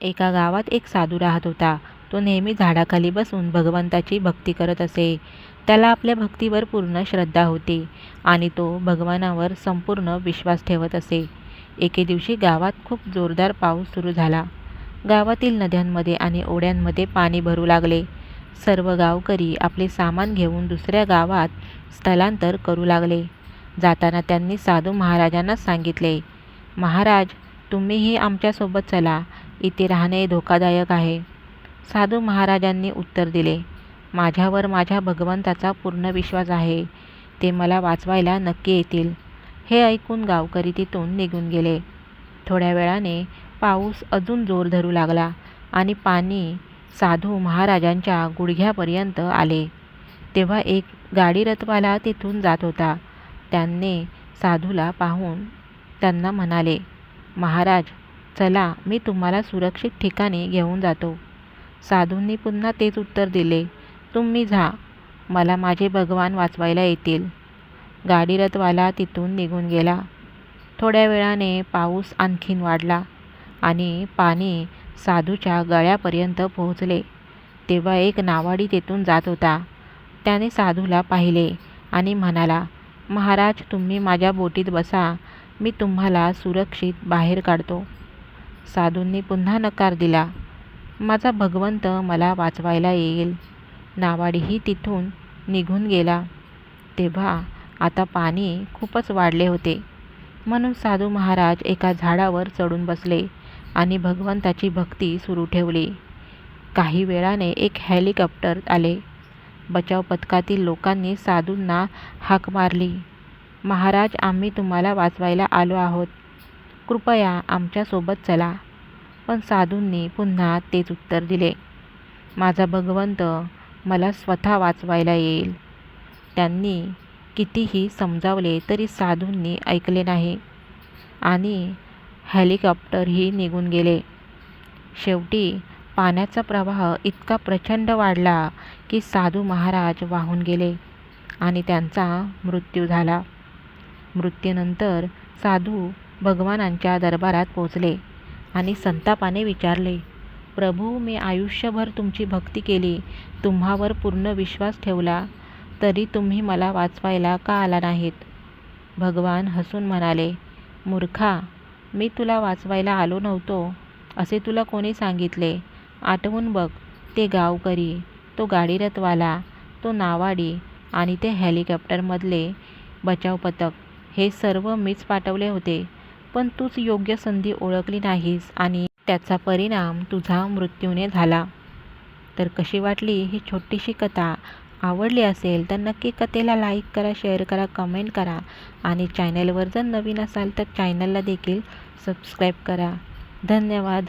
एका गावात एक साधू राहत होता. तो नेहमी झाडाखाली बसून भगवंताची भक्ती करत असे. त्याला आपल्या भक्तीवर पूर्ण श्रद्धा होती आणि तो भगवानावर संपूर्ण विश्वास ठेवत असे. एके दिवशी गावात खूप जोरदार पाऊस सुरू झाला. गावातील नद्यांमध्ये आणि ओढ्यांमध्ये पाणी भरू लागले. सर्व गावकरी आपले सामान घेऊन दुसऱ्या गावात स्थलांतर करू लागले. जाताना त्यांनी साधू महाराजांना सांगितले महाराज तुम्हीही आमच्यासोबत चला. इथे राहणे धोकादायक आहे. साधू महाराजांनी उत्तर दिले माझ्यावर माझ्या भगवंताचा पूर्ण विश्वास आहे. ते मला वाचवायला नक्की येतील. हे ऐकून गावकरी तिथून निघून गेले. थोड्या वेळाने पाऊस अजून जोर धरू लागला आणि पाणी साधू महाराजांच्या गुडघ्यापर्यंत आले. तेव्हा एक गाडीरथवाला तिथून जात होता. त्यांनी साधूला पाहून त्यांना म्हणाले महाराज चला मी तुम्हाला सुरक्षित ठिकाणी घेऊन जातो. साधूंनी पुन्हा तेच उत्तर दिले. तुम्ही जा. मला माझे भगवान वाचवायला येतील. गाडीरथवाला तिथून निघून गेला. थोड्या वेळाने पाऊस आणखीन वाढला आणि पाणी साधूच्या गळ्यापर्यंत पोहोचले. तेव्हा एक नावाडी तेथून जात होता. त्याने साधूला पाहिले आणि म्हणाला महाराज तुम्ही माझ्या बोटीत बसा. मी तुम्हाला सुरक्षित बाहेर काढतो. साधूंनी पुन्हा नकार दिला. माझा भगवंत मला वाचवायला येईल. नावाडीही तिथून निघून गेला. तेव्हा आता पाणी खूपच वाढले होते. म्हणून साधू महाराज एका झाडावर चढून बसले आणि भगवंताची भक्ती सुरू ठेवली. काही वेळाने एक हेलिकॉप्टर आले. बचाव पथकातील लोकांनी साधूंना हाक मारली. महाराज आम्ही तुम्हाला वाचवायला आलो आहोत. कृपया आमच्यासोबत चला. पण साधूंनी पुन्हा तेच उत्तर दिले. माझा भगवंत मला स्वतः वाचवायला येईल. त्यांनी कितीही समजावले तरी साधूंनी ऐकले नाही. आणि हेलिकॉप्टरही निघून गेले. शेवटी पाण्याचा प्रवाह इतका प्रचंड वाढला की साधू महाराज वाहून गेले आणि त्यांचा मृत्यू झाला. मृत्यूनंतर साधू भगवानांच्या दरबारात पोचले आणि संतापाने विचारले प्रभू मी आयुष्यभर तुमची भक्ती केली तुम्हावर पूर्ण विश्वास ठेवला तरी तुम्ही मला वाचवायला का आला नाहीत? भगवान हसून म्हणाले मूर्खा मी तुला वाचवायला आलो नव्हतो असे तुला कोणी सांगितले? आठवून बघ ते गावकरी तो गाडीरथवाला तो नावाडी आणि ते हेलिकॉप्टरमधले बचाव पथक हे सर्व मीच पाठवले होते. पण तूच योग्य संधी ओळखली नाहीस आणि त्याचा परिणाम तुझा मृत्यूने झाला. तर कशी वाटली ही छोटीशी कथा? आवडली असेल तर नक्की कथेला लाईक करा शेअर करा कमेंट करा आणि चॅनलवर जर नवीन असाल तर चॅनलला देखील सबस्क्राईब करा. धन्यवाद.